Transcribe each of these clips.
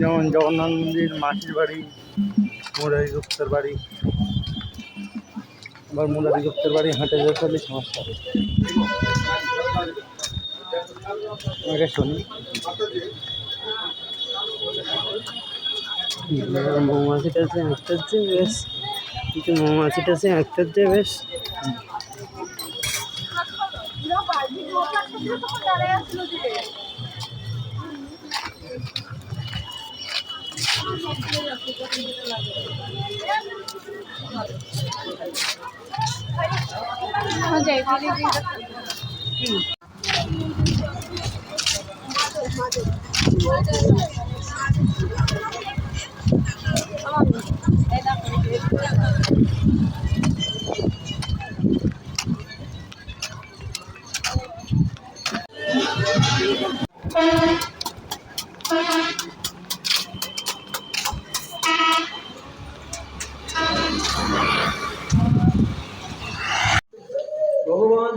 যেমন জগন্নাথ মন্দির, মাসির বাড়ি, মুরারি গুপ্তের বাড়ি। আবার মুরারি গুপ্তের বাড়ি হাঁটে যেতে সমস্যা। শুনি। হচ্ছে বেশ বেশ ভগবান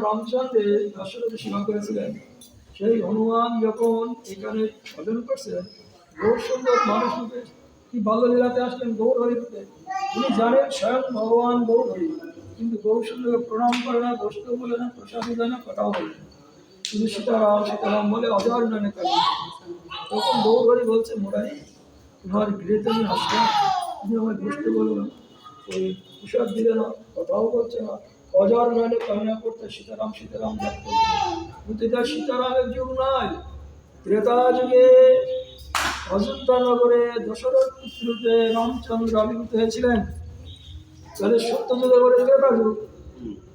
রামচন্দ্রের দশরথ সেবা করেছিলেন সেই হনুমান যখন এখানে স্মরণ করছেন, গৌর সুন্দর মানুষ রূপে কি বাল্যলীলাতে আসলেন গৌর হরিতে উনি জানেন স্বয়ং ভগবান গৌর হরি, কিন্তু গৌর সুন্দরকে প্রণাম করে না, বসতে বলে না, প্রসাদ দেয় না, কথাও বলে না। শুধু সীতারাম সীতারাম বলে অজর নামে কাজ তখন গৌর হরি বলছে, মোরারি, তোমার গৃহেতে আমি আসলাম। তুমি আমায় বসতে বলো না। ওই প্রসাদ দিলে না, কথাও বলছে না। অজর নামে কামনা করতে সীতারাম সীতারাম জপ সীতারামের যুগ নয় ত্রেতা যুগে অযোধ্যা নগরে দশরথ পুত্রতে রামচন্দ্র আবির্ভূত হয়েছিলেন। তাহলে সত্য যুগে বলে ত্রেতা যুগ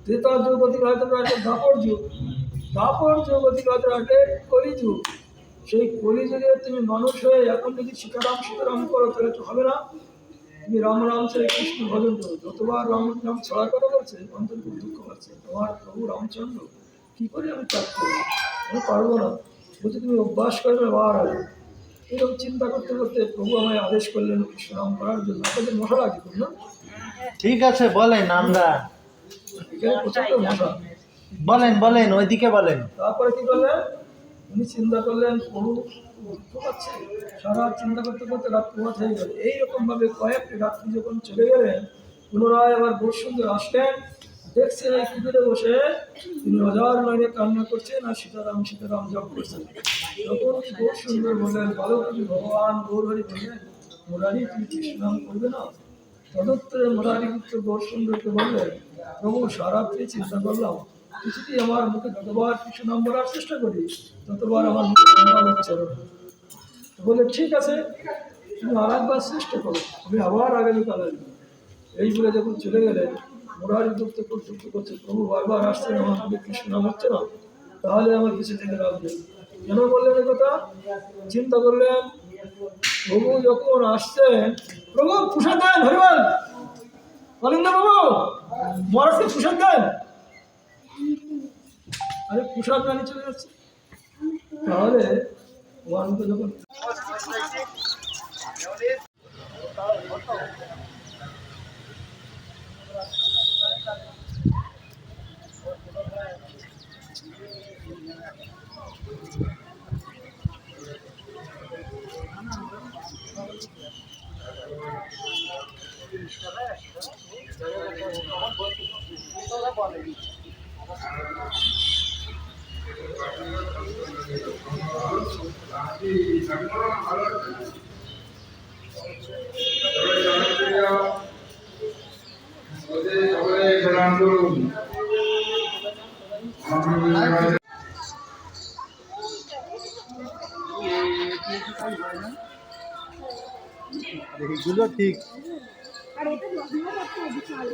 ত্রেতা যুগ অতিবাহিত করে একটা দাপর যুগ। দাপর যুগ অতিবাহিত আগে কলি যুগ। সেই কলি যুগে তুমি মানুষ হয়ে এখন যদি সীতারাম সীতারাম করো, তাহলে তো হবে না। তুমি রাম রাম ছেড়ে কৃষ্ণ ভজন করো। যতবার রাম রাম ছড়ার কথা বলছে অন্তর খুব দুঃখ পাচ্ছে। তোমার প্রভু রামচন্দ্র কি করে আমি ত্যাগ করব? আমি পারব না। বলছি তুমি অভ্যাস করবে বার হবে এরকম চিন্তা করতে করতে প্রভু আমায় আদেশ করলেন কৃষ্ণ রাম করার জন্য। আপনাদের মশা লাগে খুব না? ঠিক আছে বলেন আমরা। এখানে প্রচণ্ড মশা। বলেন বলেন ওইদিকে বলেন। তারপরে কি করলেন? উনি চিন্তা করলেন দুঃখ পাচ্ছে সারা চিন্তা করতে করতে রাত প্রভাত হয়ে গেল। এইরকম ভাবে কয়েকটি রাত্রি যখন চলে গেলেন, পুনরায় আবার বহু সুন্দর আসলেন। দেখছেন এই কুটিরে বসে তিনি হাজার নাইনে কান্না করছেন আর সীতারাম সীতারাম জপ করছেন। তখন বহু সুন্দর বললেন ভালো তুমি ভগবান, গৌরহরি বললেন মোরারি, তুমি কৃষ্ণাম করবে না? তদত্তরে মোরারি পুত্র গৌর সুন্দরকে বললেন, প্রভু সারাত্রি চিন্তা করলাম। কিছুতেই আমার মুখে যতবার কৃষ্ণ নাম বলার চেষ্টা করি, ততবার আমার মুখে হচ্ছে বলে, ঠিক আছে, তুমি আর একবার চেষ্টা করো, আমি আবার আগামীকাল আসব। এই বলে যখন চলে গেলেন মোরারি খুব দুঃখ করছে, প্রভু, বারবার আসছেন, আমার মুখে কৃষ্ণ নাম হচ্ছে না। তাহলে আমার কিছু থেকে নেই। কেন বললেন কথা? চিন্তা করলেন, প্রভু যখন আসছেন, প্রভু, প্রসাদ দেন, হরিবল। অলিন্দ বাবু মহারাজকে প্রসাদ দেন। আরে প্রসাদ গাড়ি চলে যাচ্ছে। তাহলে ভগবানকে যখন এইগুলো ঠিক আর এটা লগ্ন করতে হবে চাল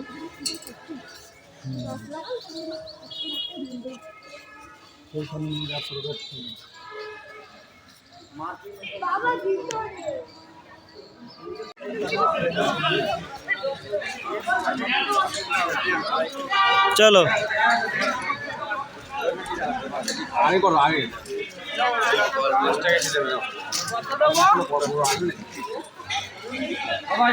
চলো আগে করো আগে সবাই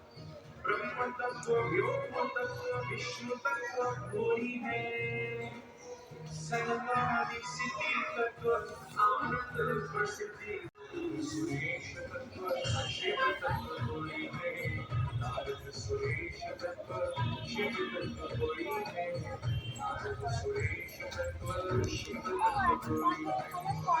সেইখানে নিরাপদ করতে হবে। বাবা ভিতরে চলো আগে করো আগে এই ব্যাপার ধরছো করে সব খুঁজলো চার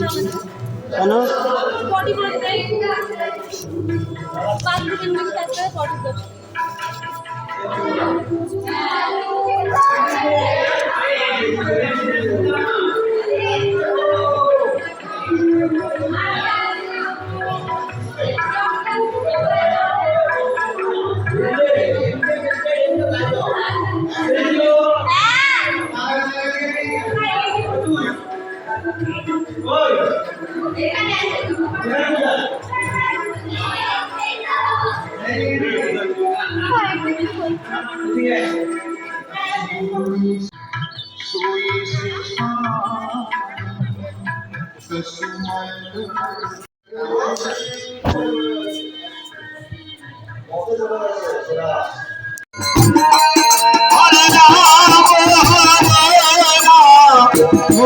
টাকা কেন? পটি করে দেয় বাথরুমের মধ্যে থাকতে পটি দেবে হরে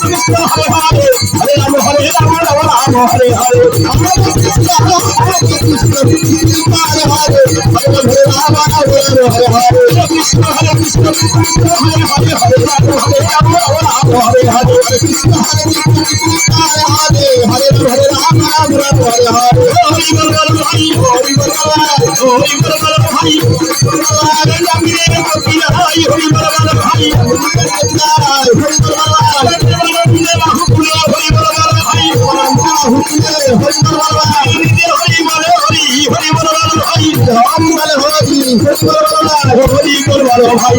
কৃষ্ণ হরে হরে হরে কৃষ্ণ কৃষ্ণ হরে হরে হরে রাম হরে হরে কৃষ্ণ হরে কৃষ্ণ কৃষ্ণ হরে হরে হরে রাম হরে রাম রাম হরে হরে কৃষ্ণ হরে কৃষ্ণ কৃষ্ণ হরে হরে হরে হরে রাম রাম রাম হরে হরে হরি বল ভাই হরি বল হরি বল ভাই হরি রাম রে ভাই হরি বল ভাই হরি বল হরি বল হরি বল হুকুমে হরি বল বল ভাই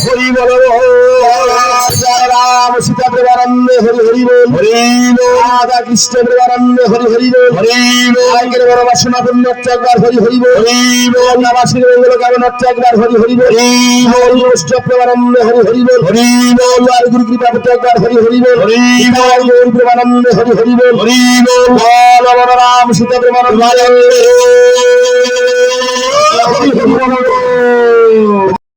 হরি বল রাম সীতা প্রেমানন্দে হরি হরি বল। হরি রাধা কৃষ্ণ প্রেমানন্দে হরি হরি বল হরি বল বড় বাসনা পূর্ণ একবার হরি হরি বল হরি বল নামাসির মঙ্গল কামন একবার হরি হরি বল হরি বল অষ্ট প্রেমানন্দে হরি হরি বল হরি বল আর গুরু কৃপা একবার হরি হরি বল হরি বল প্রেমানন্দে হরি হরি বল হরি বল বল রাম সীতা প্রেমানন্দে মানুষ